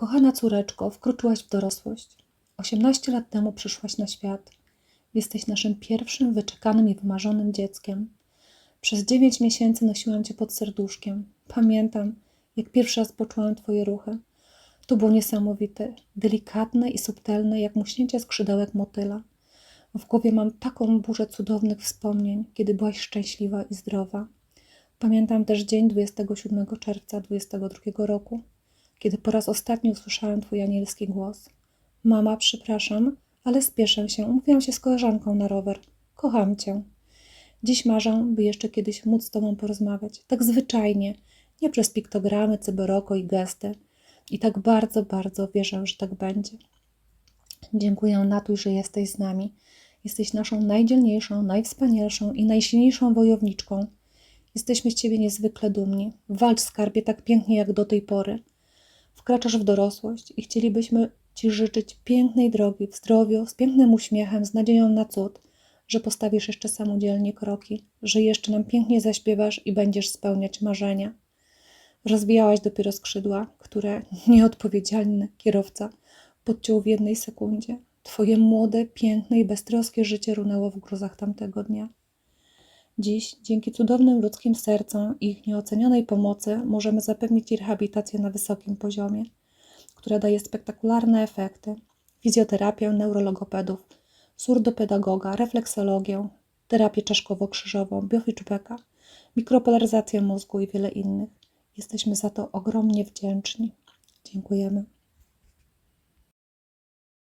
Kochana córeczko, wkroczyłaś w dorosłość. 18 lat temu przyszłaś na świat. Jesteś naszym pierwszym, wyczekanym i wymarzonym dzieckiem. Przez 9 miesięcy nosiłam cię pod serduszkiem. Pamiętam, jak pierwszy raz poczułam twoje ruchy. To było niesamowite, delikatne i subtelne, jak muśnięcie skrzydełek motyla. W głowie mam taką burzę cudownych wspomnień, kiedy byłaś szczęśliwa i zdrowa. Pamiętam też dzień 27 czerwca 22 roku, kiedy po raz ostatni usłyszałem twój anielski głos. Mama, przepraszam, ale spieszę się. Umówiłam się z koleżanką na rower. Kocham cię. Dziś marzę, by jeszcze kiedyś móc z tobą porozmawiać. Tak zwyczajnie, nie przez piktogramy, cyberoko i gesty. I tak bardzo, bardzo wierzę, że tak będzie. Dziękuję Natuj, że jesteś z nami. Jesteś naszą najdzielniejszą, najwspanialszą i najsilniejszą wojowniczką. Jesteśmy z Ciebie niezwykle dumni. Walcz skarbie tak pięknie jak do tej pory. Wkraczasz w dorosłość i chcielibyśmy Ci życzyć pięknej drogi w zdrowiu, z pięknym uśmiechem, z nadzieją na cud, że postawisz jeszcze samodzielnie kroki, że jeszcze nam pięknie zaśpiewasz i będziesz spełniać marzenia. Rozwijałaś dopiero skrzydła, które nieodpowiedzialny kierowca podciął w jednej sekundzie. Twoje młode, piękne i beztroskie życie runęło w gruzach tamtego dnia. Dziś, dzięki cudownym ludzkim sercom i ich nieocenionej pomocy, możemy zapewnić rehabilitację na wysokim poziomie, która daje spektakularne efekty. Fizjoterapię neurologopedów, surdopedagoga, refleksologię, terapię czaszkowo-krzyżową, biofeedbacka, mikropolaryzację mózgu i wiele innych. Jesteśmy za to ogromnie wdzięczni. Dziękujemy.